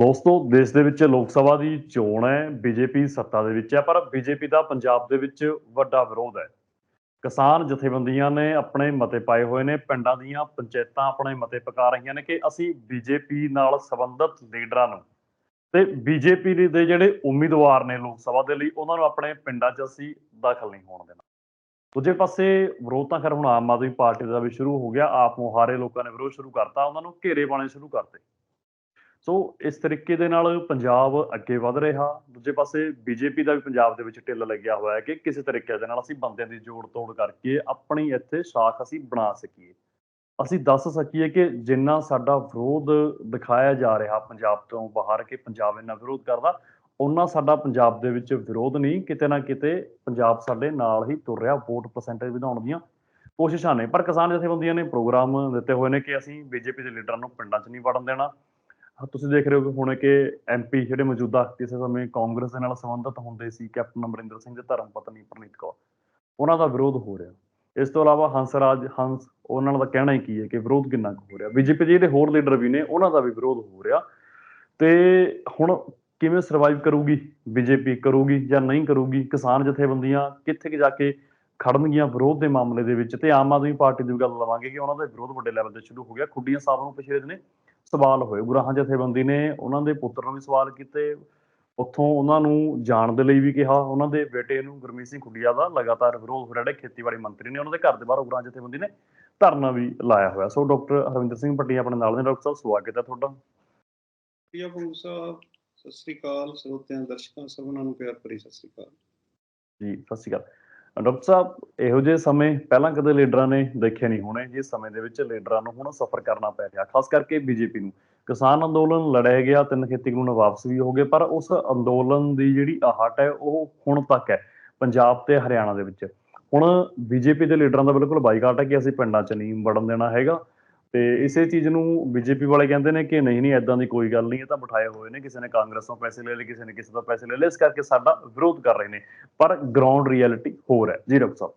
ਦੋਸਤੋ, ਦੇਸ਼ ਦੇ ਵਿੱਚ ਲੋਕ ਸਭਾ ਦੀ ਚੋਣ ਹੈ, ਬੀਜੇਪੀ ਸੱਤਾ ਦੇ ਵਿੱਚ ਹੈ, ਪਰ ਬੀਜੇਪੀ ਦਾ ਪੰਜਾਬ ਦੇ ਵਿੱਚ ਵੱਡਾ ਵਿਰੋਧ ਹੈ। ਕਿਸਾਨ ਜਥੇਬੰਦੀਆਂ ਨੇ ਆਪਣੇ ਮਤੇ ਪਾਏ ਹੋਏ ਨੇ, ਪਿੰਡਾਂ ਦੀਆਂ ਪੰਚਾਇਤਾਂ ਆਪਣੇ ਮਤੇ ਪਕਾ ਰਹੀਆਂ ਨੇ ਕਿ ਅਸੀਂ ਬੀਜੇਪੀ ਨਾਲ ਸੰਬੰਧਿਤ ਲੀਡਰਾਂ ਨੂੰ ਤੇ ਬੀਜੇਪੀ ਦੇ ਜਿਹੜੇ ਉਮੀਦਵਾਰ ਨੇ ਲੋਕ ਸਭਾ ਦੇ ਲਈ, ਉਹਨਾਂ ਨੂੰ ਆਪਣੇ ਪਿੰਡਾਂ 'ਚ ਅਸੀਂ ਦਾਖਲ ਨਹੀਂ ਹੋਣ ਦੇਣਾ। ਦੂਜੇ ਪਾਸੇ ਵਿਰੋਧ ਤਾਂ ਖੈਰ ਹੁਣ ਆਮ ਆਦਮੀ ਪਾਰਟੀ ਦਾ ਵੀ ਸ਼ੁਰੂ ਹੋ ਗਿਆ, ਆਪ ਮੁਹਾਰੇ ਲੋਕਾਂ ਨੇ ਵਿਰੋਧ ਸ਼ੁਰੂ ਕਰਤਾ, ਉਹਨਾਂ ਨੂੰ ਘੇਰੇ ਪਾਣੇ ਸ਼ੁਰੂ ਕਰਤੇ। ਸੋ ਇਸ ਤਰੀਕੇ ਦੇ ਨਾਲ ਪੰਜਾਬ ਅੱਗੇ ਵਧ ਰਿਹਾ। ਦੂਜੇ ਪਾਸੇ ਬੀਜੇਪੀ ਦਾ ਵੀ ਪੰਜਾਬ ਦੇ ਵਿੱਚ ਢਿੱਲ ਲੱਗਿਆ ਹੋਇਆ ਹੈ ਕਿ ਕਿਸੇ ਤਰੀਕੇ ਦੇ ਨਾਲ ਅਸੀਂ ਬੰਦਿਆਂ ਦੀ ਜੋੜ ਤੋੜ ਕਰਕੇ ਆਪਣੀ ਇੱਥੇ ਸ਼ਾਖ ਅਸੀਂ ਬਣਾ ਸਕੀਏ। ਅਸੀਂ ਦੱਸ ਸਕੀਏ ਕਿ ਜਿੰਨਾ ਸਾਡਾ ਵਿਰੋਧ ਦਿਖਾਇਆ ਜਾ ਰਿਹਾ ਪੰਜਾਬ ਤੋਂ ਬਾਹਰ ਕਿ ਪੰਜਾਬ ਇੰਨਾ ਵਿਰੋਧ ਕਰਦਾ ਉਹਨਾਂ ਸਾਡਾ ਪੰਜਾਬ ਦੇ ਵਿੱਚ ਵਿਰੋਧ ਨਹੀਂ, ਕਿਤੇ ਨਾ ਕਿਤੇ ਪੰਜਾਬ ਸਾਡੇ ਨਾਲ ਹੀ ਤੁਰ ਰਿਹਾ, ਵੋਟ ਪਰਸੈਂਟੇਜ ਵਧਾਉਣ ਦੀਆਂ ਕੋਸ਼ਿਸ਼ਾਂ ਨੇ। ਪਰ ਕਿਸਾਨ ਜਥੇਬੰਦੀਆਂ ਨੇ ਪ੍ਰੋਗਰਾਮ ਦਿੱਤੇ ਹੋਏ ਨੇ ਕਿ ਅਸੀਂ ਬੀਜੇਪੀ ਦੇ ਲੀਡਰਾਂ ਨੂੰ ਪਿੰਡਾਂ 'ਚ ਨਹੀਂ ਵੜਨ ਦੇਣਾ। ਤੁਸੀਂ ਦੇਖ ਰਹੇ ਹੋ ਕਿ ਹੁਣ ਕਿ ਐਮਪੀ ਜਿਹੜੇ ਮੌਜੂਦਾ ਕਿਸੇ ਸਮੇਂ ਕਾਂਗਰਸ ਦੇ ਨਾਲ ਸੰਬੰਧਿਤ ਹੁੰਦੇ ਸੀ, ਕੈਪਟਨ ਅਮਰਿੰਦਰ ਸਿੰਘ ਦੇ ਧਰਮ ਪਤਨੀ ਪ੍ਰਨੀਤ ਕੌਰ। ਉਹਨਾਂ ਦਾ ਵਿਰੋਧ ਹੋ ਰਿਹਾ। ਇਸ ਤੋਂ ਇਲਾਵਾ ਹੰਸਰਾਜ ਹੰਸ, ਉਹਨਾਂ ਦਾ ਕਹਿਣਾ ਹੀ ਕੀ ਹੈ ਕਿ ਵਿਰੋਧ ਕਿੰਨਾ ਕੁ ਹੋ ਰਿਹਾ? ਬੀਜੇਪੀ ਦੇ ਜਿਹੜੇ ਹੋਰ ਲੀਡਰ ਵੀ ਨੇ, ਉਹਨਾਂ ਦਾ ਵੀ ਵਿਰੋਧ ਹੋ ਰਿਹਾ। ਤੇ ਹੁਣ ਕਿਵੇਂ ਸਰਵਾਈਵ ਕਰੂਗੀ ਬੀਜੇਪੀ? ਕਰੂਗੀ ਜਾਂ ਨਹੀਂ ਕਰੂਗੀ? ਕਿਸਾਨ ਜਥੇਬੰਦੀਆਂ ਕਿੱਥੇ ਕਿ ਜਾ ਕੇ ਖੜਨਗੀਆਂ ਵਿਰੋਧ ਦੇ ਮਾਮਲੇ ਦੇ ਵਿੱਚ? ਤੇ ਆਮ ਆਦਮੀ ਪਾਰਟੀ ਦੀ ਵੀ ਗੱਲ ਲਵਾਂਗੇ ਕਿ ਉਹਨਾਂ ਦਾ ਵਿਰੋਧ ਵੱਡੇ ਲੈਵਲ ਤੇ ਸ਼ੁਰੂ ਹੋ ਗਿਆ। ਖੁੱਡੀਆਂ ਸਾਹਿਬ ਨੂੰ ਪਿਛਲੇ ਦਿਨੇ ਸਵਾਲ ਹੋਏ। ਗੁਰਾਹਾਂ ਜਥੇਬੰਦੀ ਨੇ ਉਹਨਾਂ ਦੇ ਪੁੱਤਰ ਨੂੰ ਵੀ ਸਵਾਲ ਕੀਤੇ। ਉੱਥੋਂ ਉਹਨਾਂ ਨੂੰ ਜਾਣ ਦੇ ਲਈ ਵੀ ਕਿਹਾ। ਉਹਨਾਂ ਦੇ ਬੇਟੇ ਨੂੰ ਗੁਰਮੀਤ ਸਿੰਘ ਖੁੱਡੀਆ ਦਾ ਲਗਾਤਾਰ ਵਿਰੋਧ ਹੋ ਰਿਹਾ ਜਿਹੜੇ ਖੇਤੀਬਾੜੀ ਮੰਤਰੀ ਨੇ। ਉਹਨਾਂ ਦੇ ਘਰ ਦੇ ਬਾਹਰ ਗੁਰਾਹਾਂ ਜਥੇਬੰਦੀ ਨੇ ਧਰਨਾ ਵੀ ਲਾਇਆ ਹੋਇਆ। ਸੋ ਡਾਕਟਰ ਹਰਵਿੰਦਰ ਸਿੰਘ ਭੱਟੀ ਆਪਣੇ ਨਾਲ ਨੇ। ਡਾਕਟਰ ਸਾਹਿਬ ਸਵਾਗਤ ਹੈ ਤੁਹਾਡਾ। ਪ੍ਰਿਆ ਬੰਗੂ ਸਾਹਿਬ ਸਤਿ ਸ੍ਰੀ ਅਕਾਲ। ਸਰੋਤਿਆਂ ਦਰਸ਼ਕਾਂ ਸਭਨਾਂ ਨੂੰ ਪਿਆਰ ਭਰੀ ਸਤਿ ਸ੍ਰੀ ਅਕਾਲ। ਜੀ ਸਤਿ ਸ਼੍ਰੀ ਅਕਾਲ। ਡਾਕਟਰ ਸਾਹਿਬ, ਇਹੋ ਜਿਹੇ ਸਮੇਂ ਪਹਿਲਾਂ ਕਦੇ ਲੀਡਰਾਂ ਨੇ ਦੇਖੇ ਨਹੀਂ ਹੋਣੇ, ਜਿਸ ਸਮੇਂ ਦੇ ਵਿੱਚ ਲੀਡਰਾਂ ਨੂੰ ਹੁਣ ਸਫ਼ਰ ਕਰਨਾ ਪੈ ਰਿਹਾ, ਖਾਸ ਕਰਕੇ ਬੀਜੇਪੀ ਨੂੰ। ਕਿਸਾਨ ਅੰਦੋਲਨ ਲੜਿਆ ਗਿਆ, ਤਿੰਨ ਖੇਤੀ ਕਾਨੂੰਨ ਵਾਪਸ ਵੀ ਹੋ ਗਏ, ਪਰ ਉਸ ਅੰਦੋਲਨ ਦੀ ਜਿਹੜੀ ਆਹਟ ਹੈ, ਉਹ ਹੁਣ ਤੱਕ ਹੈ, ਪੰਜਾਬ ਤੇ ਹਰਿਆਣਾ ਦੇ ਵਿੱਚ। ਹੁਣ ਬੀਜੇਪੀ ਦੇ ਲੀਡਰਾਂ ਦਾ ਬਿਲਕੁਲ ਬਾਈਕਾਟ ਹੈ ਕਿ ਅਸੀਂ ਪਿੰਡਾਂ 'ਚ ਨਹੀਂ ਵੜਨ ਦੇਣਾ ਹੈਗਾ। ਤੇ ਇਸੇ ਚੀਜ਼ ਨੂੰ ਬੀਜੇਪੀ ਵਾਲੇ ਕਹਿੰਦੇ ਨੇ ਕਿ ਨਹੀਂ ਨਹੀਂ ਐਦਾਂ ਦੀ ਕੋਈ ਗੱਲ ਨਹੀਂ, ਇਹ ਤਾਂ ਬਿਠਾਏ ਹੋਏ ਨੇ, ਕਿਸੇ ਨੇ ਕਾਂਗਰਸ ਤੋਂ ਪੈਸੇ ਲੈ ਲਏ, ਕਿਸੇ ਨੇ ਕਿਸੇ ਤੋਂ ਪੈਸੇ ਲੈ ਲਏ, ਇਸ ਕਰਕੇ ਸਾਡਾ ਵਿਰੋਧ ਕਰ ਰਹੇ ਨੇ। ਪਰ ਗਰਾਊਂਡ ਰਿਐਲਿਟੀ ਹੋਰ ਹੈ। ਜੀ ਡਾਕਟਰ ਸਾਹਿਬ।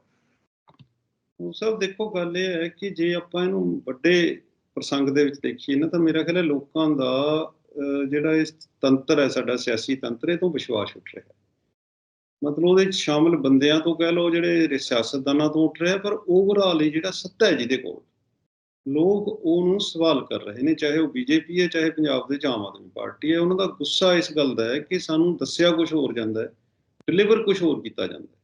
ਉਹ ਸਭ ਦੇਖੋ, ਗੱਲ ਇਹ ਹੈ ਕਿ ਜੇ ਆਪਾਂ ਇਹਨੂੰ ਵੱਡੇ ਪ੍ਰਸੰਗ ਦੇ ਵਿੱਚ ਦੇਖੀਏ ਨਾ, ਤਾਂ ਮੇਰਾ ਖਿਆਲ ਹੈ ਲੋਕਾਂ ਦਾ ਜਿਹੜਾ ਇਸ ਤੰਤਰ ਹੈ ਸਾਡਾ, ਸਿਆਸੀ ਤੰਤਰ, ਇਹ ਤੋਂ ਵਿਸ਼ਵਾਸ ਉੱਠ ਰਿਹਾ ਮਤਲਬ ਉਹਦੇ ਵਿੱਚ ਸ਼ਾਮਲ ਬੰਦਿਆਂ ਤੋਂ ਕਹਿ ਲਓ, ਜਿਹੜੇ ਸਿਆਸਤਦਾਨਾਂ ਤੋਂ ਉੱਠ ਰਿਹਾ ਪਰ ਓਵਰਆਲ ਹੀ ਜਿਹੜਾ ਸੱਤਾ ਹੈ ਜਿਹਦੇ ਕੋਲ ਲੋਕ ਉਹਨੂੰ ਸਵਾਲ ਕਰ ਰਹੇ ਨੇ, ਚਾਹੇ ਉਹ ਬੀਜੇਪੀ ਹੈ, ਚਾਹੇ ਪੰਜਾਬ ਦੇ 'ਚ ਆਮ ਆਦਮੀ ਪਾਰਟੀ ਹੈ, ਉਹਨਾਂ ਦਾ ਗੁੱਸਾ ਇਸ ਗੱਲ ਦਾ ਹੈ ਕਿ ਸਾਨੂੰ ਦੱਸਿਆ ਕੁਝ ਹੋਰ ਜਾਂਦਾ ਹੈ ਡਿਲੀਵਰ ਕੁਝ ਹੋਰ ਕੀਤਾ ਜਾਂਦਾ ਹੈ।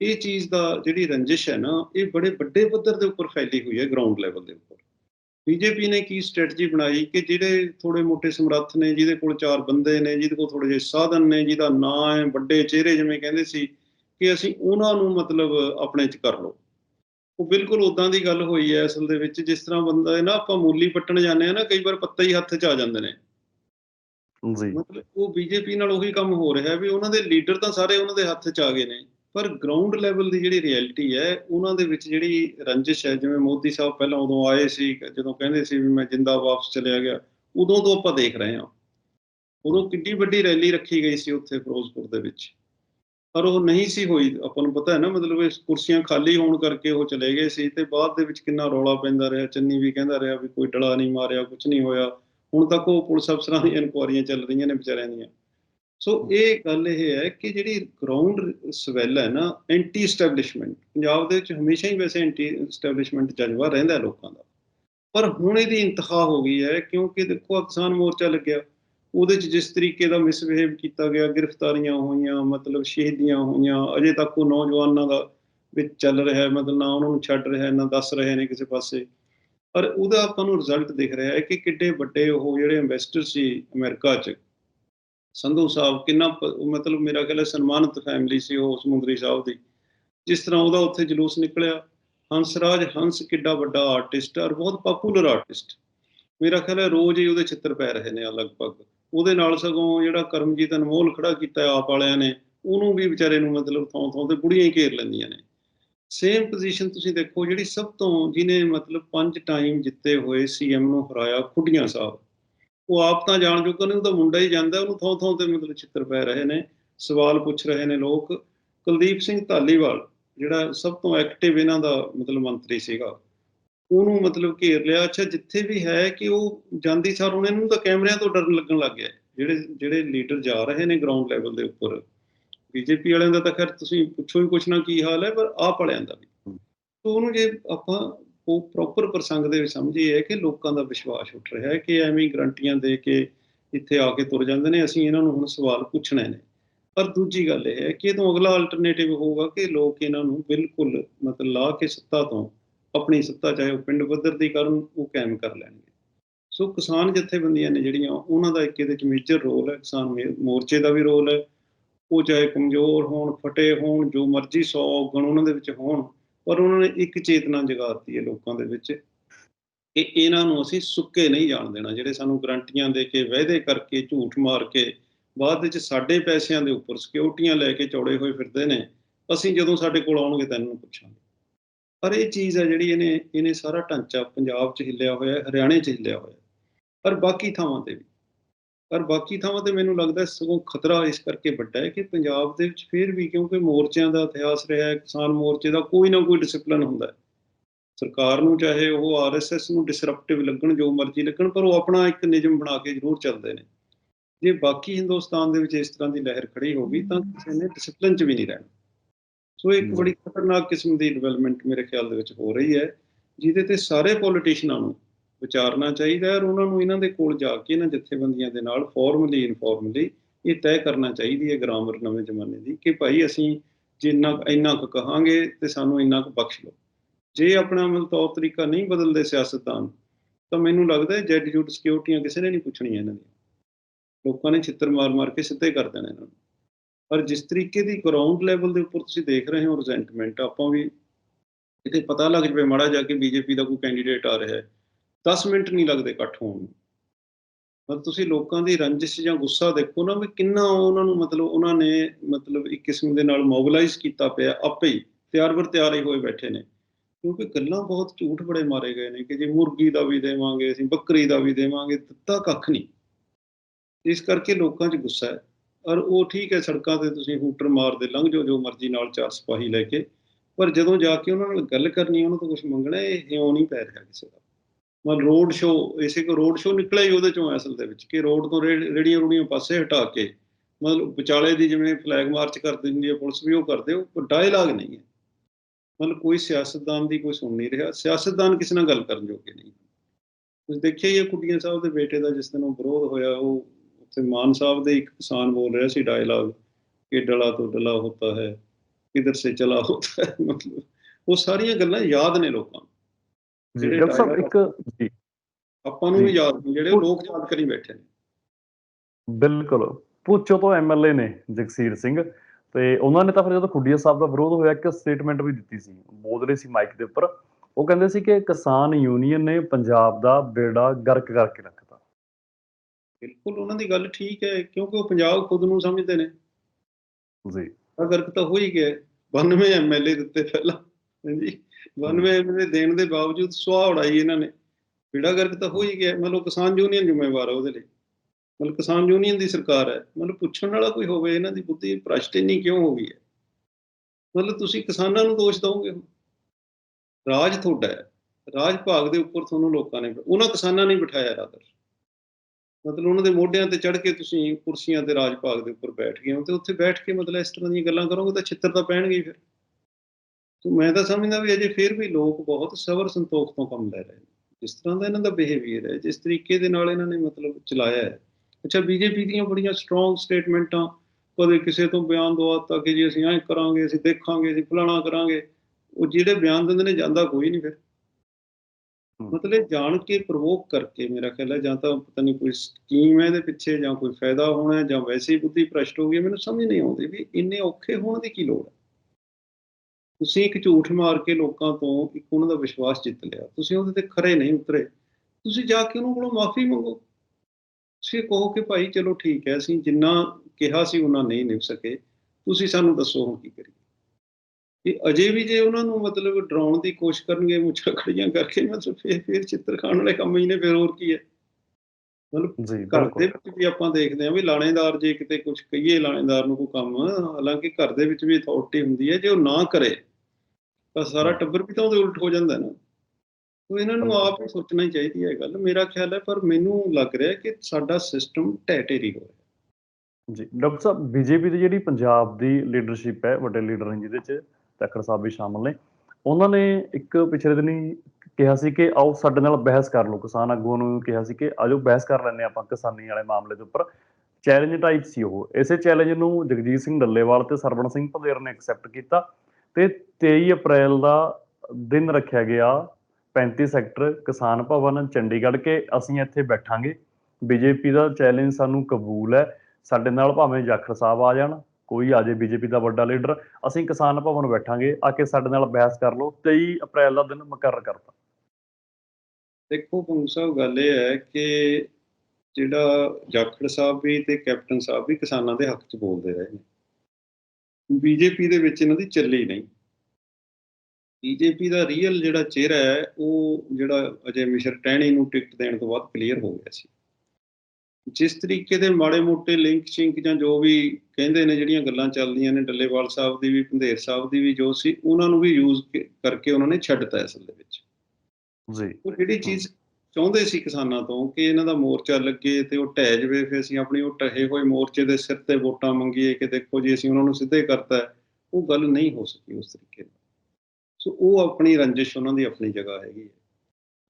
ਇਹ ਚੀਜ਼ ਦਾ ਜਿਹੜੀ ਰੰਜਿਸ਼ ਹੈ ਨਾ, ਇਹ ਬੜੇ ਵੱਡੇ ਪੱਧਰ ਦੇ ਉੱਪਰ ਫੈਲੀ ਹੋਈ ਹੈ ਗਰਾਊਂਡ ਲੈਵਲ ਦੇ ਉੱਪਰ। ਬੀਜੇਪੀ ਨੇ ਕੀ ਸਟ੍ਰੈਟਜੀ ਬਣਾਈ ਕਿ ਜਿਹੜੇ ਥੋੜੇ ਮੋਟੇ ਸਮਰੱਥ ਨੇ, ਜਿਹਦੇ ਕੋਲ ਚਾਰ ਬੰਦੇ ਨੇ, ਜਿਹਦੇ ਕੋਲ ਥੋੜੇ ਜਿਹੇ ਸਾਧਨ ਨੇ, ਜਿਹਦਾ ਨਾਂ ਹੈ, ਵੱਡੇ ਚਿਹਰੇ ਜਿਵੇਂ ਕਹਿੰਦੇ ਸੀ ਕਿ ਅਸੀਂ ਉਹਨਾਂ ਨੂੰ ਮਤਲਬ ਆਪਣੇ ਚ ਕਰ ਲਓ। ਉਹ ਬਿਲਕੁਲ ਉਦਾਂ ਦੀ ਗੱਲ ਹੋਈ ਹੈ ਅਸਲ ਦੇ ਵਿੱਚ ਜਿਸ ਤਰ੍ਹਾਂ ਬੰਦਾ ਹੈ ਨਾ ਆਪਾਂ ਮੂਲੀ ਪੱਟਣ ਜਾਂਦੇ ਆ ਨਾ ਕਈ ਵਾਰ ਪੱਤਾ ਹੀ ਹੱਥ 'ਚ ਆ ਜਾਂਦੇ ਨੇ। ਜੀ। ਮਤਲਬ ਉਹ ਬੀਜੇਪੀ ਨਾਲ ਉਹੀ ਕੰਮ ਹੋ ਰਿਹਾ ਵੀ ਉਹਨਾਂ ਦੇ ਲੀਡਰ ਤਾਂ ਸਾਰੇ ਉਹਨਾਂ ਦੇ ਹੱਥ 'ਚ ਆ ਗਏ ਨੇ ਪਰ ਗਰਾਊਂਡ ਲੈਵਲ ਦੀ ਜਿਹੜੀ ਰਿਐਲਿਟੀ ਹੈ ਉਹਨਾਂ ਦੇ ਵਿੱਚ ਜਿਹੜੀ ਰੰਜਿਸ਼ ਹੈ ਜਿਵੇਂ ਮੋਦੀ ਸਾਹਿਬ ਪਹਿਲਾਂ ਉਦੋਂ ਆਏ ਸੀ ਜਦੋਂ ਕਹਿੰਦੇ ਸੀ ਵੀ ਮੈਂ ਜਿੰਦਾ ਵਾਪਸ ਚਲਿਆ ਗਿਆ ਉਦੋਂ ਤੋਂ ਆਪਾਂ ਦੇਖ ਰਹੇ ਹਾਂ। ਉਦੋਂ ਕਿੰਨੀ ਵੱਡੀ ਰੈਲੀ ਰੱਖੀ ਗਈ ਸੀ ਉੱਥੇ ਫਿਰੋਜ਼ਪੁਰ ਦੇ ਵਿੱਚ। ਪਰ ਉਹ ਨਹੀਂ ਸੀ ਹੋਈ। ਆਪਾਂ ਨੂੰ ਪਤਾ ਹੈ ਨਾ, ਮਤਲਬ ਇਹ ਕੁਰਸੀਆਂ ਖਾਲੀ ਹੋਣ ਕਰਕੇ ਉਹ ਚਲੇ ਗਏ ਸੀ ਤੇ ਬਾਅਦ ਦੇ ਵਿੱਚ ਕਿੰਨਾ ਰੌਲਾ ਪੈਂਦਾ ਰਿਹਾ, ਚੰਨੀ ਵੀ ਕਹਿੰਦਾ ਰਿਹਾ ਵੀ ਕੋਈ ਡਲਾ ਨਹੀਂ ਮਾਰਿਆ ਕੁਝ ਨਹੀਂ ਹੋਇਆ। ਹੁਣ ਤੱਕ ਉਹ ਪੁਲਿਸ ਅਫਸਰਾਂ ਦੀਆਂ ਇਨਕੁਆਰੀਆਂ ਚੱਲ ਰਹੀਆਂ ਨੇ ਵਿਚਾਰਿਆਂ ਦੀਆਂ। ਸੋ ਇਹ ਗੱਲ ਇਹ ਹੈ ਕਿ ਜਿਹੜੀ ਗਰਾਊਂਡ ਸਵੈਲ ਹੈ ਨਾ ਐਂਟੀ ਸਟੈਬਲਿਸ਼ਮੈਂਟ ਪੰਜਾਬ ਦੇ ਵਿੱਚ ਹਮੇਸ਼ਾ ਹੀ ਵੈਸੇ ਐਂਟੀ ਸਟੈਬਲਿਸ਼ਮੈਂਟ ਜਜ਼ਬਾ ਰਹਿੰਦਾ ਲੋਕਾਂ ਦਾ। ਪਰ ਹੁਣ ਇਹਦੀ ਇੰਤਹਾ ਹੋ ਗਈ ਹੈ ਕਿਉਂਕਿ ਦੇਖੋ ਕਿਸਾਨ ਮੋਰਚਾ ਲੱਗਿਆ। ਉਹਦੇ 'ਚ ਜਿਸ ਤਰੀਕੇ ਦਾ ਮਿਸਬਿਹੇਵ ਕੀਤਾ ਗਿਆ, ਗ੍ਰਿਫਤਾਰੀਆਂ ਹੋਈਆਂ, ਮਤਲਬ ਸ਼ਹੀਦੀਆਂ ਹੋਈਆਂ, ਅਜੇ ਤੱਕ ਉਹ ਨੌਜਵਾਨਾਂ ਦਾ ਵਿੱਚ ਚੱਲ ਰਿਹਾ ਹੈ, ਮਤਲਬ ਨਾ ਉਹਨਾਂ ਨੂੰ ਛੱਡ ਰਿਹਾ, ਨਾ ਦੱਸ ਰਹੇ ਨੇ ਕਿਸੇ ਪਾਸੇ। ਪਰ ਉਹਦਾ ਆਪਾਂ ਨੂੰ ਰਿਜ਼ਲਟ ਦਿਖ ਰਿਹਾ ਹੈ ਕਿ ਕਿੱਡੇ ਵੱਡੇ ਉਹ ਜਿਹੜੇ ਇਨਵੈਸਟਰ ਸੀ ਅਮਰੀਕਾ 'ਚ, ਸੰਧੂ ਸਾਹਿਬ, ਕਿੰਨਾ ਮਤਲਬ ਮੇਰਾ ਖਿਆਲ ਹੈ ਸਨਮਾਨਿਤ ਫੈਮਿਲੀ ਸੀ ਉਹ ਸਮੁੰਦਰੀ ਸਾਹਿਬ ਦੀ। ਜਿਸ ਤਰ੍ਹਾਂ ਉਹਦਾ ਉੱਥੇ ਜਲੂਸ ਨਿਕਲਿਆ ਹੰਸਰਾਜ ਹੰਸ ਕਿੱਡਾ ਵੱਡਾ ਆਰਟਿਸਟ ਔਰ ਬਹੁਤ ਪਪੂਲਰ ਆਰਟਿਸਟ ਮੇਰਾ ਖਿਆਲ ਹੈ ਰੋਜ਼ ਹੀ ਉਹਦੇ ਚਿੱਤਰ ਪੈ ਰਹੇ ਨੇ ਲਗਭਗ। ਉਹਦੇ ਨਾਲ ਸਗੋਂ ਜਿਹੜਾ ਕਰਮਜੀਤ ਅਨਮੋਲ ਖੜਾ ਕੀਤਾ ਆਪ ਵਾਲਿਆਂ ਨੇ, ਉਹਨੂੰ ਵੀ ਵਿਚਾਰੇ ਨੂੰ ਮਤਲਬ ਥਾਂ ਥਾਂ ਤੇ ਬੁੜੀਆਂ ਹੀ ਘੇਰ ਲੈਂਦੀਆਂ ਨੇ। ਸੇਮ ਪੋਜੀਸ਼ਨ ਤੁਸੀਂ ਦੇਖੋ ਜਿਹੜੀ ਸਭ ਤੋਂ ਜਿਹਨੇ ਮਤਲਬ ਪੰਜ ਟਾਈਮ ਜਿੱਤੇ ਹੋਏ ਸੀਐਮ ਨੂੰ ਹਰਾਇਆ ਖੁੱਡੀਆਂ ਸਾਹਿਬ। ਉਹ ਆਪ ਤਾਂ ਜਾਣ ਜੋਗਾ ਨਹੀਂ ਉਹਦਾ ਮੁੰਡਾ ਹੀ ਜਾਂਦਾ, ਉਹਨੂੰ ਥਾਂ ਥਾਂ ਤੇ ਮਤਲਬ ਚਿੱਤਰ ਪੈ ਰਹੇ ਨੇ, ਸਵਾਲ ਪੁੱਛ ਰਹੇ ਨੇ ਲੋਕ। ਕੁਲਦੀਪ ਸਿੰਘ ਧਾਲੀਵਾਲ, ਜਿਹੜਾ ਸਭ ਤੋਂ ਐਕਟਿਵ ਇਹਨਾਂ ਦਾ ਮਤਲਬ ਮੰਤਰੀ ਸੀਗਾ। ਉਹਨੂੰ ਮਤਲਬ ਘੇਰ ਲਿਆ। ਅੱਛਾ ਜਿੱਥੇ ਵੀ ਹੈ ਕਿ ਉਹ ਜਾਂਦੀ ਸਾਰ ਹੁਣ ਇਹਨੂੰ ਤਾਂ ਕੈਮਰਿਆਂ ਤੋਂ ਡਰਨ ਲੱਗਣ ਲੱਗ ਗਿਆ। ਜਿਹੜੇ ਜਿਹੜੇ ਲੀਡਰ ਜਾ ਰਹੇ ਨੇ ਗਰਾਊਂਡ ਲੈਵਲ ਦੇ ਉੱਪਰ। ਬੀਜੇਪੀ ਵਾਲਿਆਂ ਦਾ ਤਾਂ ਖੈਰ ਤੁਸੀਂ ਪੁੱਛੋ ਹੀ ਕੁਛ ਨਾ ਕੀ ਹਾਲ ਹੈ ਪਰ ਆਪ ਵਾਲਿਆਂ ਦਾ ਵੀ। ਤਾਂ ਉਹਨੂੰ ਜੇ ਆਪਾਂ ਉਹ ਪ੍ਰੋਪਰ ਪ੍ਰਸੰਗ ਦੇ ਵਿੱਚ ਸਮਝੀਏ ਕਿ ਲੋਕਾਂ ਦਾ ਵਿਸ਼ਵਾਸ ਉੱਠ ਰਿਹਾ ਹੈ ਕਿ ਐਵੇਂ ਹੀ ਗਰੰਟੀਆਂ ਦੇ ਕੇ ਇੱਥੇ ਆ ਕੇ ਤੁਰ ਜਾਂਦੇ ਨੇ ਅਸੀਂ ਇਹਨਾਂ ਨੂੰ ਹੁਣ ਸਵਾਲ ਪੁੱਛਣੇ ਨੇ। ਪਰ ਦੂਜੀ ਗੱਲ ਇਹ ਹੈ ਕਿ ਇਹ ਤੋਂ ਅਗਲਾ ਅਲਟਰਨੇਟਿਵ ਹੋਊਗਾ ਕਿ ਲੋਕ ਇਹਨਾਂ ਨੂੰ ਬਿਲਕੁਲ ਮਤਲਬ ਲਾ ਕੇ ਸੱਤਾ ਤੋਂ ਆਪਣੀ ਸੱਤਾ ਚਾਹੇ ਉਹ ਪਿੰਡ ਪੱਧਰ ਦੀ ਕਰਨ, ਉਹ ਕਾਇਮ ਕਰ ਲੈਣਗੇ। ਸੋ ਕਿਸਾਨ ਜਥੇਬੰਦੀਆਂ ਨੇ ਜਿਹੜੀਆਂ, ਉਹਨਾਂ ਦਾ ਇੱਕ ਇਹਦੇ ਵਿੱਚ ਮੇਜਰ ਰੋਲ ਹੈ। ਕਿਸਾਨ ਮੇ- ਮੋਰਚੇ ਦਾ ਵੀ ਰੋਲ ਹੈ। ਉਹ ਚਾਹੇ ਕਮਜ਼ੋਰ ਹੋਣ, ਫਟੇ ਹੋਣ, ਜੋ ਮਰਜ਼ੀ ਸੌ ਔਗਣ ਉਹਨਾਂ ਦੇ ਵਿੱਚ ਹੋਣ, ਪਰ ਉਹਨਾਂ ਨੇ ਇੱਕ ਚੇਤਨਾ ਜਗਾਤੀ ਹੈ ਲੋਕਾਂ ਦੇ ਵਿੱਚ। ਕਿ ਇਹਨਾਂ ਨੂੰ ਅਸੀਂ ਸੁੱਕੇ ਨਹੀਂ ਜਾਣ ਦੇਣਾ, ਜਿਹੜੇ ਸਾਨੂੰ ਗਰੰਟੀਆਂ ਦੇ ਕੇ, ਵਾਅਦੇ ਕਰਕੇ, ਝੂਠ ਮਾਰ ਕੇ, ਬਾਅਦ ਵਿੱਚ ਸਾਡੇ ਪੈਸਿਆਂ ਦੇ ਉੱਪਰ ਸਿਕਿਉਰਟੀਆਂ ਲੈ ਕੇ ਚੌੜੇ ਹੋਏ ਫਿਰਦੇ ਨੇ। ਅਸੀਂ ਜਦੋਂ ਸਾਡੇ ਕੋਲ ਆਉਣਗੇ ਤਾਂ ਇਹਨਾਂ ਨੂੰ ਪੁੱਛਾਂਗੇ। ਪਰ ਇਹ ਚੀਜ਼ ਹੈ ਜਿਹੜੀ ਇਹਨੇ ਇਹਨੇ ਸਾਰਾ ਢਾਂਚਾ ਪੰਜਾਬ 'ਚ ਹਿੱਲਿਆ ਹੋਇਆ, ਹਰਿਆਣੇ 'ਚ ਹਿੱਲਿਆ ਹੋਇਆ। ਪਰ ਬਾਕੀ ਥਾਵਾਂ ਤੇ ਵੀ। ਪਰ ਬਾਕੀ ਥਾਵਾਂ ਤੇ ਮੈਨੂੰ ਲੱਗਦਾ ਸਗੋਂ ਖਤਰਾ ਇਸ ਕਰਕੇ ਵੱਡਾ ਹੈ ਕਿ ਪੰਜਾਬ ਦੇ ਵਿੱਚ ਫਿਰ ਵੀ ਕਿਉਂਕਿ ਮੋਰਚਿਆਂ ਦਾ ਇਤਿਹਾਸ ਰਿਹਾ ਹੈ, ਕਿਸਾਨ ਮੋਰਚੇ ਦਾ ਕੋਈ ਨਾ ਕੋਈ ਡਿਸਪਲਿਨ ਹੁੰਦਾ ਹੈ। ਸਰਕਾਰ ਨੂੰ ਚਾਹੇ ਉਹ ਆਰਐਸਐਸ ਨੂੰ ਡਿਸਰਪਟਿਵ ਲੱਗਣ, ਜੋ ਮਰਜ਼ੀ ਲੱਗਣ, ਪਰ ਉਹ ਆਪਣਾ ਇੱਕ ਨਿਯਮ ਬਣਾ ਕੇ ਜ਼ਰੂਰ ਚੱਲਦੇ ਨੇ। ਜੇ ਬਾਕੀ ਹਿੰਦੁਸਤਾਨ ਦੇ ਵਿੱਚ ਇਸ ਤਰ੍ਹਾਂ ਦੀ ਲਹਿਰ ਖੜੀ ਹੋ ਗਈ ਤਾਂ ਕਿਸੇ ਨੇ ਡਿਸਪਲਿਨ 'ਚ ਵੀ ਨਹੀਂ ਰਹਿਣਾ। ਸੋ ਇੱਕ। ਬੜੀ ਖਤਰਨਾਕ ਕਿਸਮ ਦੀ ਡਿਵੈਲਪਮੈਂਟ ਮੇਰੇ ਖਿਆਲ ਦੇ ਵਿੱਚ ਹੋ ਰਹੀ ਹੈ ਜਿਹਦੇ ਤੇ ਸਾਰੇ ਪੋਲੀਟੀਸ਼ੀਅਨਾਂ ਨੂੰ ਵਿਚਾਰਨਾ ਚਾਹੀਦਾ ਹੈ ਔਰ ਉਹਨਾਂ ਨੂੰ ਇਹਨਾਂ ਦੇ ਕੋਲ ਜਾ ਕੇ ਇਹਨਾਂ ਜਥੇਬੰਦੀਆਂ ਦੇ ਨਾਲ ਫਾਰਮਲੀ ਇਨਫਾਰਮਲੀ ਇਹ ਤੈਅ ਕਰਨਾ ਚਾਹੀਦੀ ਹੈ ਗ੍ਰਾਮਰ ਨਵੇਂ ਜ਼ਮਾਨੇ ਦੀ ਕਿ ਭਾਈ ਅਸੀਂ ਜਿੰਨਾ ਇੰਨਾ ਕੁ ਕਹਾਂਗੇ ਤੇ ਸਾਨੂੰ ਇੰਨਾ ਕੁ ਬਖਸ਼ ਲਓ ਜੇ ਆਪਣਾ ਮਤਲਬ ਤੌਰ ਤਰੀਕਾ ਨਹੀਂ ਬਦਲਦੇ ਸਿਆਸਤਦਾਨ ਤਾਂ ਮੈਨੂੰ ਲੱਗਦਾ ਹੈ ਜੈਡ ਜੂਟ ਸਿਕਿਉਰਟੀਆਂ ਕਿਸੇ ਨੇ ਨਹੀਂ ਪੁੱਛਣੀਆਂ ਇਹਨਾਂ ਦੀਆਂ। ਲੋਕਾਂ ਨੇ ਛਿੱਤਰ ਮਾਰ ਮਾਰ ਕੇ ਸਿੱਧੇ ਕਰ ਦੇਣਾ ਇਹਨਾਂ ਨੂੰ। ਪਰ ਜਿਸ ਤਰੀਕੇ ਦੀ ਗਰਾਊਂਡ ਲੈਵਲ ਦੇ ਉੱਪਰ ਤੁਸੀਂ ਦੇਖ ਰਹੇ ਹੋ ਰਿਜ਼ੈਂਟਮੈਂਟ ਆਪਾਂ ਵੀ ਕਿਤੇ ਪਤਾ ਲੱਗ ਜਵੇ ਮਾੜਾ ਜਾ ਕੇ ਬੀਜੇਪੀ ਦਾ ਕੋਈ ਕੈਂਡੀਡੇਟ ਆ ਰਿਹਾ ਹੈ 10 ਮਿੰਟ ਨਹੀਂ ਲੱਗਦੇ ਇਕੱਠ ਹੋਣ ਨੂੰ। ਮਤਲਬ ਤੁਸੀਂ ਲੋਕਾਂ ਦੀ ਰੰਜਿਸ਼ ਜਾਂ ਗੁੱਸਾ ਦੇਖੋ ਨਾ ਵੀ ਕਿੰਨਾ ਉਹਨਾਂ ਨੂੰ ਮਤਲਬ ਉਹਨਾਂ ਨੇ ਮਤਲਬ ਇੱਕ ਕਿਸਮ ਦੇ ਨਾਲ ਮੋਬਿਲਾਈਜ਼ ਕੀਤਾ ਪਿਆ ਆਪੇ ਹੀ, ਤਿਆਰ ਬਰ ਤਿਆਰ ਹੀ ਹੋਏ ਬੈਠੇ ਨੇ। ਕਿਉਂਕਿ ਗੱਲਾਂ ਬਹੁਤ ਝੂਠ ਬੜੇ ਮਾਰੇ ਗਏ ਨੇ ਕਿ ਜੀ ਮੁਰਗੀ ਦਾ ਵੀ ਦੇਵਾਂਗੇ, ਅਸੀਂ ਬੱਕਰੀ ਦਾ ਵੀ ਦੇਵਾਂਗੇ, ਦਿੱਤਾ ਕੱਖ ਨਹੀਂ। ਇਸ ਕਰਕੇ ਲੋਕਾਂ 'ਚ ਗੁੱਸਾ ਹੈ। ਔਰ ਉਹ ਠੀਕ ਹੈ, ਸੜਕਾਂ ਤੇ ਤੁਸੀਂ ਹੂਟਰ ਮਾਰਦੇ ਲੰਘ ਜਾਓ ਜੋ ਮਰਜ਼ੀ ਨਾਲ ਚਾਰ ਸਿਪਾਹੀ ਲੈ ਕੇ। ਪਰ ਜਦੋਂ ਜਾ ਕੇ ਉਹਨਾਂ ਨਾਲ ਗੱਲ ਕਰਨੀ, ਉਹਨਾਂ ਤੋਂ ਕੁਝ ਮੰਗਣਾ ਇਹ ਹਿਉਂ ਨਹੀਂ ਪੈ ਰਿਹਾ ਕਿਸੇ ਦਾ। ਮਤਲਬ ਰੋਡ ਸ਼ੋ ਇਸੇ ਕੋ ਰੋਡ ਸ਼ੋ ਨਿਕਲਿਆ ਹੀ ਉਹਦੇ ਚੋਂ ਅਸਲ ਦੇ ਵਿੱਚ, ਕਿ ਰੋਡ ਤੋਂ ਰੇੜੀਆਂ ਰੂੜੀਆਂ ਪਾਸੇ ਹਟਾ ਕੇ, ਮਤਲਬ ਵਿਚਾਲੇ ਦੀ ਜਿਵੇਂ ਫਲੈਗ ਮਾਰਚ ਕਰ ਦਿੰਦੀ ਹੈ ਪੁਲਿਸ ਵੀ ਉਹ ਕਰਦੇ, ਉਹ ਕੋਈ ਡਾਇਲਾਗ ਨਹੀਂ ਹੈ। ਮਤਲਬ ਕੋਈ ਸਿਆਸਤਦਾਨ ਦੀ ਕੋਈ ਸੁਣ ਨਹੀਂ ਰਿਹਾ। ਸਿਆਸਤਦਾਨ ਕਿਸੇ ਨਾਲ ਗੱਲ ਕਰਨ ਜੋਗੇ ਨਹੀਂ। ਤੁਸੀਂ ਦੇਖਿਆ ਹੀ ਹੈ ਕੁੜੀਆਂ ਸਾਹਿਬ ਦੇ ਬੇਟੇ ਦਾ ਜਿਸ ਦਿਨ ਉਹ ਵਿਰੋਧ ਹੋਇਆ, ਉਹ ਉੱਥੇ ਮਾਨ ਸਾਹਿਬ ਦੇ ਇੱਕ ਕਿਸਾਨ ਬੋਲ ਰਿਹਾ ਸੀ ਡਾਇਲਾਗ ਕਿ ਡਲਾ ਤੋਂ ਡਲਾ ਹੋਤਾ ਹੈ ਕਿਧਰ ਸੇ ਚਲਾ ਹੋਤਾ ਹੈ ਮਤਲਬ ਉਹ ਸਾਰੀਆਂ ਗੱਲਾਂ ਯਾਦ ਨੇ ਲੋਕਾਂ ਨੂੰ। ਜਿਹੜੇ ਡਾਕਟਰ ਇੱਕ ਜੀ। ਆਪਾਂ ਨੂੰ ਵੀ। ਯਾਦ ਨੇ ਜਿਹੜੇ ਲੋਕ ਯਾਦ ਕਰੀ ਬੈਠੇ ਨੇ। ਬਿਲਕੁਲ। ਪੁੱਛੋ ਤੋਂ ਐਮਐਲਏ ਨੇ ਜਗਸੀਰ ਸਿੰਘ। ਤੇ ਉਹਨਾਂ ਨੇ ਤਾਂ ਫਿਰ ਜਦੋਂ ਖੁੱਡੀਆ ਸਾਹਿਬ ਦਾ ਵਿਰੋਧ ਹੋਇਆ ਇੱਕ ਸਟੇਟਮੈਂਟ ਵੀ ਦਿੱਤੀ ਸੀ। ਬੋਲ ਰਹੇ ਸੀ ਮਾਈਕ ਦੇ ਉੱਪਰ। ਉਹ ਕਹਿੰਦੇ ਸੀ ਕਿ ਕਿਸਾਨ ਯੂਨੀਅਨ ਨੇ ਪੰਜਾਬ ਦਾ ਬੇੜਾ ਗਰਕ ਕਰਕੇ ਰੱਖਤਾ ਬਿਲਕੁਲ ਉਹਨਾਂ ਦੀ ਗੱਲ ਠੀਕ ਹੈ ਕਿਉਂਕਿ ਉਹ ਪੰਜਾਬ ਖੁਦ ਨੂੰ ਸਮਝਦੇ ਨੇ। ਜੀ। ਅਗਰ ਤਾਂ ਹੋ ਹੀ ਗਿਆ। 92 ਐਮਐਲਏ ਦਿੱਤੇ ਪਹਿਲਾਂ। ਹਾਂਜੀ। 92 ਐਮਐਲਏ ਦੇਣ ਦੇ ਬਾਵਜੂਦ ਸੁਆਹ ਉਡਾਈ ਇਹਨਾਂ ਨੇ। ਬੇੜਾ ਗਰਕ ਤਾਂ ਹੋ ਹੀ ਗਿਆ। ਮਤਲਬ ਕਿਸਾਨ ਯੂਨੀਅਨ ਜ਼ਿੰਮੇਵਾਰ ਹੈ ਉਹਦੇ ਲਈ। ਮਤਲਬ ਕਿਸਾਨ ਯੂਨੀਅਨ ਦੀ ਸਰਕਾਰ ਹੈ। ਮਤਲਬ ਪੁੱਛਣ ਵਾਲਾ ਕੋਈ ਹੋਵੇ ਇਹਨਾਂ ਦੀ ਬੁੱਧੀ ਭ੍ਰਸ਼ਟ ਇੰਨੀ ਕਿਉਂ ਹੋ ਗਈ ਹੈ? ਮਤਲਬ ਤੁਸੀਂ ਕਿਸਾਨਾਂ ਨੂੰ ਦੋਸ਼ ਦਓਗੇ? ਰਾਜ ਤੁਹਾਡਾ ਹੈ। ਰਾਜ ਭਾਗ ਦੇ ਉੱਪਰ ਤੁਹਾਨੂੰ ਲੋਕਾਂ ਨੇ ਉਹਨਾਂ ਕਿਸਾਨਾਂ ਨੇ ਬਿਠਾਇਆ ਰਾਦਰ ਮਤਲਬ ਉਹਨਾਂ ਦੇ ਮੋਢਿਆਂ ਤੇ ਚੜ੍ਹ ਕੇ ਤੁਸੀਂ ਕੁਰਸੀਆਂ ਤੇ ਰਾਜ ਭਾਗ ਦੇ ਉੱਪਰ ਬੈਠ ਗਏ ਹੋ ਤੇ ਉੱਥੇ ਬੈਠ ਕੇ ਮਤਲਬ ਇਸ ਤਰ੍ਹਾਂ ਦੀਆਂ ਗੱਲਾਂ ਕਰੋਗੇ ਤਾਂ ਛਿੱਤਰ ਤਾਂ ਪੈਣਗੇ ਹੀ ਫਿਰ। ਸੋ ਮੈਂ ਤਾਂ ਸਮਝਦਾ ਵੀ ਅਜੇ ਫਿਰ ਵੀ ਲੋਕ ਬਹੁਤ ਸਬਰ ਸੰਤੋਖ ਤੋਂ ਕੰਮ ਲੈ ਰਹੇ ਨੇ। ਜਿਸ ਤਰ੍ਹਾਂ ਦਾ ਇਹਨਾਂ ਦਾ ਬਿਹੇਵੀਅਰ ਹੈ, ਜਿਸ ਤਰੀਕੇ ਦੇ ਨਾਲ ਇਹਨਾਂ ਨੇ ਮਤਲਬ ਚਲਾਇਆ ਹੈ। ਅੱਛਾ, ਬੀਜੇਪੀ ਦੀਆਂ ਬੜੀਆਂ ਸਟਰੋਂਗ ਸਟੇਟਮੈਂਟਾਂ ਕਦੇ ਕਿਸੇ ਤੋਂ ਬਿਆਨ ਦਵਾਤਾ ਕਿ ਜੀ ਅਸੀਂ ਐਂ ਕਰਾਂਗੇ, ਅਸੀਂ ਦੇਖਾਂਗੇ, ਅਸੀਂ ਫਲਾਣਾ ਕਰਾਂਗੇ, ਉਹ ਜਿਹੜੇ ਬਿਆਨ ਦਿੰਦੇ ਨੇ ਜਾਂਦਾ ਕੋਈ ਨਹੀਂ ਫਿਰ। ਮਤਲਬ ਜਾਣ ਕੇ ਪ੍ਰਵੋਕ ਕਰਕੇ ਮੇਰਾ ਖਿਆਲ ਹੈ, ਜਾਂ ਤਾਂ ਪਤਾ ਨਹੀਂ ਕੋਈ ਸਕੀਮ ਹੈ ਇਹਦੇ ਪਿੱਛੇ, ਜਾਂ ਕੋਈ ਫਾਇਦਾ ਹੋਣਾ ਜਾਂ ਵੈਸੇ ਹੀ ਬੁੱਧੀ ਭ੍ਰਸ਼ਟ ਹੋ ਗਈ ਮੈਨੂੰ ਸਮਝ ਨਹੀਂ ਆਉਂਦੀ ਵੀ ਇੰਨੇ ਔਖੇ ਹੋਣ ਦੀ ਕੀ ਲੋੜ ਹੈ। ਤੁਸੀਂ ਇੱਕ ਝੂਠ ਮਾਰ ਕੇ ਲੋਕਾਂ ਤੋਂ ਇੱਕ ਉਹਨਾਂ ਦਾ ਵਿਸ਼ਵਾਸ ਜਿੱਤ ਲਿਆ। ਤੁਸੀਂ ਉਹਦੇ ਤੇ ਖਰੇ ਨਹੀਂ ਉਤਰੇ। ਤੁਸੀਂ ਜਾ ਕੇ ਉਹਨਾਂ ਕੋਲੋਂ ਮਾਫੀ ਮੰਗੋ। ਤੁਸੀਂ ਕਹੋ ਕਿ ਭਾਈ ਚਲੋ ਠੀਕ ਹੈ, ਅਸੀਂ ਜਿੰਨਾ ਕਿਹਾ ਸੀ, ਉਹਨਾਂ ਨਹੀਂ ਨਿਭ ਸਕੇ। ਤੁਸੀਂ ਸਾਨੂੰ ਦੱਸੋ ਹੁਣ ਕੀ ਕਰੀਏ। ਇਹ ਅਜੇ ਵੀ ਜੇ ਉਹਨਾਂ ਨੂੰ ਮਤਲਬ ਡਰਾਉਣ ਦੀ ਕੋਸ਼ਿਸ਼ ਕਰਨਗੇ ਮੁੱਛਾਂ ਖੜੀਆਂ ਕਰਕੇ ਮਤਲਬ ਫਿਰ ਫਿਰ ਚਿੱਤਰ ਖਾਣ ਵਾਲੇ ਕੰਮ ਹੀ ਨੇ ਫਿਰ ਹੋਰ ਕੀ ਹੈ? ਮਤਲਬ ਘਰ ਦੇ ਵਿੱਚ ਵੀ ਆਪਾਂ ਦੇਖਦੇ ਹਾਂ ਵੀ ਲਾਣੇਦਾਰ ਜੇ ਕਿਤੇ ਕੁਝ ਕਹੀਏ ਲਾਣੇਦਾਰ ਨੂੰ ਕੋਈ ਕੰਮ ਹਾਲਾਂਕਿ ਘਰ ਦੇ ਵਿੱਚ ਵੀ ਅਥਾਰਟੀ ਹੁੰਦੀ ਹੈ ਜੇ ਉਹ ਨਾ ਕਰੇ ਤਾਂ ਸਾਰਾ ਟੱਬਰ ਵੀ ਤਾਂ ਉਹਦੇ ਉਲਟ ਹੋ ਜਾਂਦਾ ਨਾ। ਉਹ ਇਹਨਾਂ ਨੂੰ ਆਪ ਹੀ ਸੋਚਣਾ ਹੀ ਚਾਹੀਦੀ ਹੈ ਗੱਲ। ਮੇਰਾ ਖਿਆਲ ਹੈ ਪਰ ਮੈਨੂੰ ਲੱਗ ਰਿਹਾ ਕਿ ਸਾਡਾ ਸਿਸਟਮ ਢੇਰੀ ਹੋ ਰਿਹਾ। ਜੀ ਡਾਕਟਰ ਸਾਹਿਬ ਬੀਜੇਪੀ ਦੀ ਜਿਹੜੀ ਪੰਜਾਬ ਦੀ ਲੀਡਰਸ਼ਿਪ ਹੈ ਵੱਡੇ ਲੀਡਰ ਨੇ ਜਿਹਦੇ ਚ ਤੱਕੜ ਸਾਹਿਬ ਵੀ ਸ਼ਾਮਲ ਨੇ। ਉਹਨਾਂ ਨੇ ਇੱਕ ਪਿਛਲੇ ਦਿਨੀ ਕਿਹਾ ਸੀ ਕਿ ਆਓ ਸਾਡੇ ਨਾਲ ਬਹਿਸ ਕਰ ਲਓ। ਕਿਸਾਨ ਆਗੂਆਂ ਨੂੰ ਕਿਹਾ ਸੀ ਕਿ ਆਜੋ ਬਹਿਸ ਕਰ ਲੈਂਦੇ ਆਪਾਂ ਕਿਸਾਨੀ ਵਾਲੇ ਮਾਮਲੇ ਦੇ ਉੱਪਰ। ਚੈਲੰਜ ਟਾਈਪ ਸੀ ਉਹ। ਇਸੇ ਚੈਲੰਜ ਨੂੰ ਜਗਜੀਤ ਸਿੰਘ ਡੱਲੇਵਾਲ ਤੇ ਸਰਵਣ ਸਿੰਘ ਪੰਦੇਰ ਨੇ ਐਕਸੈਪਟ ਕੀਤਾ ਤੇ 23 ਅਪ੍ਰੈਲ ਦਾ ਦਿਨ ਰੱਖਿਆ ਗਿਆ 35 ਸੈਕਟਰ ਕਿਸਾਨ ਭਵਨ, ਚੰਡੀਗੜ੍ਹ ਕੇ ਅਸੀਂ ਇੱਥੇ ਬੈਠਾਂਗੇ। ਬੀਜੇਪੀ ਦਾ ਚੈਲੰਜ ਸਾਨੂੰ ਕਬੂਲ ਹੈ। ਸਾਡੇ ਨਾਲ ਭਾਵੇਂ ਜਾਖੜ ਸਾਹਿਬ ਆ ਜਾਣ। ਕੋਈ ਆ ਜੇ ਬੀਜੇਪੀ ਦਾ ਵੱਡਾ ਲੀਡਰ, ਅਸੀਂ ਕਿਸਾਨ ਭਵਨ ਬੈਠਾਂਗੇ, ਆ ਕੇ ਸਾਡੇ ਨਾਲ ਬਹਿਸ ਕਰ ਲਓ 23 ਅਪ੍ਰੈਲ ਦਾ ਦਿਨ ਮੁਕਰਰ ਕਰਤਾ। ਦੇਖੋ ਪੰਗੂ ਸਾਹਿਬ, ਗੱਲ ਇਹ ਹੈ ਕਿ ਜਿਹੜਾ ਜਾਖੜ ਸਾਹਿਬ ਵੀ ਤੇ ਕੈਪਟਨ ਸਾਹਿਬ ਵੀ ਕਿਸਾਨਾਂ ਦੇ ਹੱਕ 'ਚ ਬੋਲਦੇ ਰਹੇ ਨੇ। ਬੀਜੇਪੀ ਦੇ ਵਿੱਚ ਇਹਨਾਂ ਦੀ ਚੱਲੀ ਨਹੀਂ। ਬੀਜੇਪੀ ਦਾ ਰੀਅਲ ਜਿਹੜਾ ਚਿਹਰਾ ਹੈ, ਉਹ ਜਿਹੜਾ ਅਜੇ ਮਿਸ਼ਰ ਟਹਿਣੀ ਨੂੰ ਟਿਕਟ ਦੇਣ ਤੋਂ ਬਾਅਦ ਕਲੀਅਰ ਹੋ ਗਿਆ ਸੀ। ਜਿਸ ਤਰੀਕੇ ਦੇ ਮਾੜੇ ਮੋਟੇ ਲਿੰਕ ਸ਼ਿੰਕ ਜਾਂ ਜੋ ਵੀ ਕਹਿੰਦੇ ਨੇ ਜਿਹੜੀਆਂ ਗੱਲਾਂ ਚੱਲਦੀਆਂ ਨੇ ਡੱਲੇਵਾਲ ਸਾਹਿਬ ਦੀ ਵੀ ਭੰਦੇਰ ਸਾਹਿਬ ਦੀ ਵੀ ਜੋ ਸੀ ਉਹਨਾਂ ਨੂੰ ਵੀ ਯੂਜ਼ ਕਰਕੇ ਉਹਨਾਂ ਨੇ ਛੱਡਤਾ ਅਸਲ ਦੇ ਵਿੱਚ। ਜੀ। ਉਹ ਜਿਹੜੀ ਚੀਜ਼ ਚਾਹੁੰਦੇ ਸੀ ਕਿਸਾਨਾਂ ਤੋਂ ਕਿ ਇਹਨਾਂ ਦਾ ਮੋਰਚਾ ਲੱਗੇ ਤੇ ਉਹ ਢਹਿ ਜਵੇ ਫਿਰ ਅਸੀਂ ਆਪਣੀ ਉਹ ਢਹੇ ਹੋਏ ਮੋਰਚੇ ਦੇ ਸਿਰ ਤੇ ਵੋਟਾਂ ਮੰਗੀਏ ਕਿ ਦੇਖੋ ਜੀ ਅਸੀਂ ਉਹਨਾਂ ਨੂੰ ਸਿੱਧੇ ਕਰਤਾ। ਉਹ ਗੱਲ ਨਹੀਂ ਹੋ ਸਕੀ ਉਸ ਤਰੀਕੇ ਨਾਲ। ਸੋ ਉਹ ਆਪਣੀ ਰੰਜਿਸ਼ ਉਹਨਾਂ ਦੀ ਆਪਣੀ ਜਗ੍ਹਾ ਹੈਗੀ ਹੈ।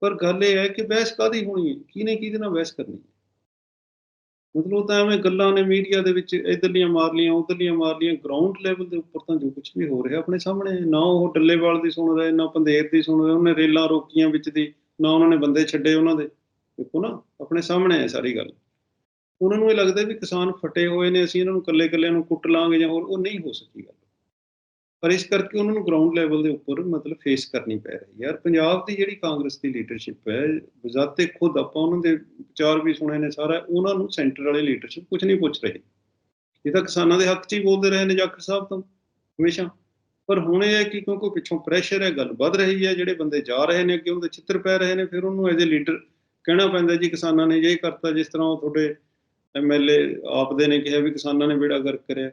ਪਰ ਗੱਲ ਇਹ ਹੈ ਕਿ ਬਹਿਸ ਕਾਦੀ ਹੋਣੀ ਹੈ? ਕਿਹਨੇ ਕਿਹਦੇ ਨਾਲ ਬਹਿਸ ਕਰਨੀ ਹੈ? ਮਤਲਬ ਤਾਂ ਐਵੇਂ ਗੱਲਾਂ ਨੇ ਮੀਡੀਆ ਦੇ ਵਿੱਚ ਇਧਰਲੀਆਂ ਮਾਰ ਲੀਆਂ ਉਧਰਲੀਆਂ ਮਾਰ ਲੀਆਂ ਗਰਾਊਂਡ ਲੈਵਲ ਦੇ ਉੱਪਰ ਤਾਂ ਜੋ ਕੁਝ ਵੀ ਹੋ ਰਿਹਾ ਆਪਣੇ ਸਾਹਮਣੇ ਹੈ। ਨਾ ਉਹ ਡੱਲੇਵਾਲ ਦੀ ਸੁਣ ਰਹੇ, ਨਾ ਪੰਦੇਰ ਦੀ ਸੁਣ ਰਹੇ, ਉਹਨੇ ਰੇਲਾਂ ਰੋਕੀਆਂ ਵਿੱਚ ਦੀ, ਨਾ ਉਹਨਾਂ ਨੇ ਬੰਦੇ ਛੱਡੇ ਉਹਨਾਂ ਦੇ ਦੇਖੋ ਨਾ, ਆਪਣੇ ਸਾਹਮਣੇ ਹੈ ਸਾਰੀ ਗੱਲ ਉਹਨਾਂ ਨੂੰ ਇਹ ਲੱਗਦਾ ਵੀ ਕਿਸਾਨ ਫਟੇ ਹੋਏ ਨੇ, ਅਸੀਂ ਇਹਨਾਂ ਨੂੰ ਇਕੱਲੇ ਇਕੱਲਿਆਂ ਨੂੰ ਕੁੱਟ ਲਾਂਗੇ ਜਾਂ ਹੋਰ, ਉਹ ਨਹੀਂ ਹੋ ਸਕੀ ਗੱਲ ਪਰ ਇਸ ਕਰਕੇ ਉਹਨਾਂ ਨੂੰ ਗਰਾਊਂਡ ਲੈਵਲ ਦੇ ਉੱਪਰ ਮਤਲਬ ਫੇਸ ਕਰਨੀ ਪੈ ਰਹੀ ਹੈ। ਯਾਰ ਪੰਜਾਬ ਦੀ ਜਿਹੜੀ ਕਾਂਗਰਸ ਦੀ ਲੀਡਰਸ਼ਿਪ ਹੈ ਬਜ਼ਾਤੇ ਖੁਦ ਆਪਾਂ ਉਹਨਾਂ ਦੇ ਵਿਚਾਰ ਵੀ ਸੁਣੇ ਨੇ ਸਾਰਾ, ਉਹਨਾਂ ਨੂੰ ਸੈਂਟਰ ਵਾਲੇ ਲੀਡਰਸ਼ਿਪ ਕੁਝ ਨਹੀਂ ਪੁੱਛ ਰਹੇ। ਇਹ ਤਾਂ ਕਿਸਾਨਾਂ ਦੇ ਹੱਕ 'ਚ ਹੀ ਬੋਲਦੇ ਰਹੇ ਨੇ ਜਾਖੜ ਸਾਹਿਬ ਤਾਂ, ਹਮੇਸ਼ਾ। ਪਰ ਹੁਣ ਇਹ ਹੈ ਕਿ ਕਿਉਂਕਿ ਪਿੱਛੋਂ ਪ੍ਰੈਸ਼ਰ ਹੈ, ਗੱਲ ਵੱਧ ਰਹੀ ਹੈ, ਜਿਹੜੇ ਬੰਦੇ ਜਾ ਰਹੇ ਨੇ ਅੱਗੇ, ਉਹਦੇ ਚਿੱਤਰ ਪੈ ਰਹੇ ਨੇ, ਫਿਰ ਉਹਨੂੰ ਐਜ਼ ਅ ਲੀਡਰ ਕਹਿਣਾ ਪੈਂਦਾ ਜੀ, ਕਿਸਾਨਾਂ ਨੇ ਇਹ ਕਰਤਾ, ਜਿਸ ਤਰ੍ਹਾਂ ਉਹ ਤੁਹਾਡੇ ਐਮਐਲਏ ਆਪਦੇ ਨੇ ਕਿਹਾ ਵੀ ਕਿਸਾਨਾਂ ਨੇ ਬੇੜਾ ਗਰਕ ਕਰਿਆ।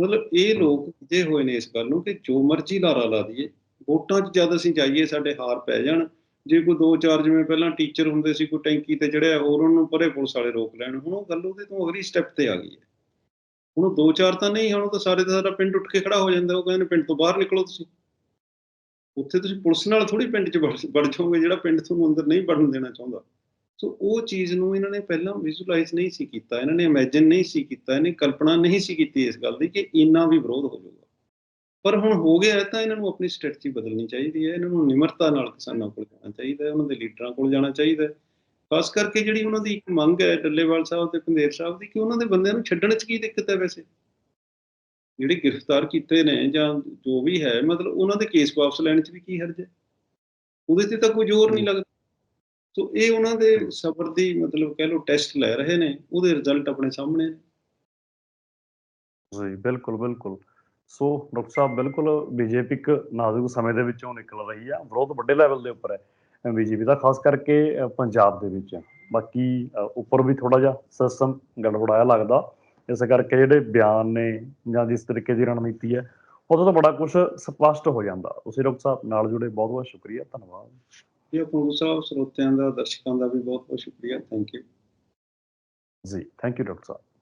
ਮਤਲਬ ਇਹ ਲੋਕ ਜੇ ਹੋਏ ਨੇ ਇਸ ਗੱਲ ਨੂੰ ਕਿ ਜੋ ਮਰਜ਼ੀ ਲਾਰਾ ਲਾ ਦਈਏ ਵੋਟਾਂ 'ਚ ਜਦ ਅਸੀਂ ਜਾਈਏ ਸਾਡੇ ਹਾਰ ਪੈ ਜਾਣ ਜੇ ਕੋਈ ਦੋ ਚਾਰ ਜਿਵੇਂ ਪਹਿਲਾਂ ਟੀਚਰ ਹੁੰਦੇ ਸੀ ਕੋਈ ਟੈਂਕੀ ਤੇ ਚੜਿਆ ਹੋਰ ਉਹਨੂੰ ਪਰੇ ਪੁਲਿਸ ਵਾਲੇ ਰੋਕ ਲੈਣ ਹੁਣ ਉਹ ਗੱਲ ਉਹਦੇ ਤੋਂ ਅਗਲੀ ਸਟੈਪ ਤੇ ਆ ਗਈ ਹੈ। ਹੁਣ ਦੋ ਚਾਰ ਤਾਂ ਨਹੀਂ ਹੁਣ ਤਾਂ ਸਾਰੇ ਦਾ ਸਾਰਾ ਪਿੰਡ ਉੱਠ ਕੇ ਖੜਾ ਹੋ ਜਾਂਦਾ ਉਹ ਕਹਿੰਦੇ ਨੇ ਪਿੰਡ ਤੋਂ ਬਾਹਰ ਨਿਕਲੋ ਤੁਸੀਂ। ਉੱਥੇ ਤੁਸੀਂ ਪੁਲਿਸ ਨਾਲ ਥੋੜੀ ਪਿੰਡ 'ਚ ਵੜ ਜਾਓਗੇ ਜਿਹੜਾ ਪਿੰਡ ਤੁਹਾਨੂੰ ਅੰਦਰ ਨਹੀਂ ਵੜਨ ਦੇਣਾ ਚਾਹੁੰਦਾ। ਸੋ ਉਹ ਚੀਜ਼ ਨੂੰ ਇਹਨਾਂ ਨੇ ਪਹਿਲਾਂ ਵਿਜ਼ੂਅਲਾਈਜ਼ ਨਹੀਂ ਸੀ ਕੀਤਾ, ਇਹਨਾਂ ਨੇ ਇਮੇਜਿਨ ਨਹੀਂ ਸੀ ਕੀਤਾ, ਇਹਨੇ ਕਲਪਨਾ ਨਹੀਂ ਸੀ ਕੀਤੀ ਇਸ ਗੱਲ ਦੀ ਕਿ ਇੰਨਾ ਵੀ ਵਿਰੋਧ ਹੋ ਜਾਊਗਾ। ਪਰ ਹੁਣ ਹੋ ਗਿਆ ਤਾਂ ਇਹਨਾਂ ਨੂੰ ਆਪਣੀ ਸਟ੍ਰੈਟਜੀ ਬਦਲਣੀ ਚਾਹੀਦੀ ਹੈ, ਇਹਨਾਂ ਨੂੰ ਨਿਮਰਤਾ ਨਾਲ ਕਿਸਾਨਾਂ ਕੋਲ ਜਾਣਾ ਚਾਹੀਦਾ ਹੈ, ਉਹਨਾਂ ਦੇ ਲੀਡਰਾਂ ਕੋਲ ਜਾਣਾ ਚਾਹੀਦਾ ਹੈ। ਖਾਸ ਕਰਕੇ ਜਿਹੜੀ ਉਹਨਾਂ ਦੀ ਇੱਕ ਮੰਗ ਹੈ ਡੱਲੇਵਾਲ ਸਾਹਿਬ ਤੇ ਪੰਦੇਰ ਸਾਹਿਬ ਦੀ ਕਿ ਉਹਨਾਂ ਦੇ ਬੰਦਿਆਂ ਨੂੰ ਛੱਡਣ 'ਚ ਕੀ ਦਿੱਕਤ ਹੈ ਵੈਸੇ? ਜਿਹੜੇ ਗ੍ਰਿਫਤਾਰ ਕੀਤੇ ਨੇ ਜਾਂ ਜੋ ਵੀ ਹੈ, ਮਤਲਬ ਉਹਨਾਂ ਦੇ ਕੇਸ ਵਾਪਸ ਲੈਣ 'ਚ ਵੀ ਕੀ ਹਰਜ ਹੈ? ਉਹਦੇ ਤੇ ਤਾਂ ਕੋਈ ਜ਼ੋਰ ਨਹੀਂ ਲੱਗਦਾ। ਸੋ ਇਹ ਉਹਨਾਂ ਦੇ ਸਬਰ ਦੀ ਮਤਲਬ ਕਹਿ ਲਓ ਟੈਸਟ ਲੈ ਰਹੇ ਨੇ ਉਹਦੇ ਰਿਜ਼ਲਟ ਆਪਣੇ ਸਾਹਮਣੇ ਜੀ ਬਿਲਕੁਲ ਬਿਲਕੁਲ। ਸੋ ਡਾਕਟਰ ਸਾਹਿਬ ਬਿਲਕੁਲ ਬੀਜੇਪੀ ਇੱਕ ਨਾਜ਼ੁਕ ਸਮੇਂ ਦੇ ਵਿੱਚੋਂ ਨਿਕਲ ਰਹੀ ਆ ਵਿਰੋਧ ਵੱਡੇ ਲੈਵਲ ਦੇ ਉੱਪਰ ਹੈ ਬੀਜੇਪੀ ਦਾ ਖਾਸ ਕਰਕੇ ਪੰਜਾਬ ਦੇ ਵਿੱਚ। ਬਾਕੀ ਉੱਪਰ ਵੀ ਥੋੜਾ ਜਿਹਾ ਸਿਸਟਮ ਗੜਬੜਾਇਆ ਲੱਗਦਾ। ਇਸ ਕਰਕੇ ਜਿਹੜੇ ਬਿਆਨ ਨੇ ਜਾਂ ਜਿਸ ਤਰੀਕੇ ਦੀ ਰਣਨੀਤੀ ਹੈ ਉਹਦਾ ਤਾਂ ਬੜਾ ਕੁਝ ਸਪਸ਼ਟ ਹੋ ਜਾਂਦਾ। ਤੁਸੀਂ ਡਾਕਟਰ ਸਾਹਿਬ ਨਾਲ ਜੁੜੇ ਬਹੁਤ ਬਹੁਤ ਸ਼ੁਕਰੀਆ ਧੰਨਵਾਦ। ਇਹ ਪੰਗੂ ਸਾਹਿਬ ਸਰੋਤਿਆਂ ਦਾ ਦਰਸ਼ਕਾਂ ਦਾ ਵੀ ਬਹੁਤ ਬਹੁਤ ਸ਼ੁਕਰੀਆ। ਥੈਂਕ ਯੂ ਜੀ ਥੈਂਕ ਯੂ ਡਾਕਟਰ ਸਾਹਿਬ।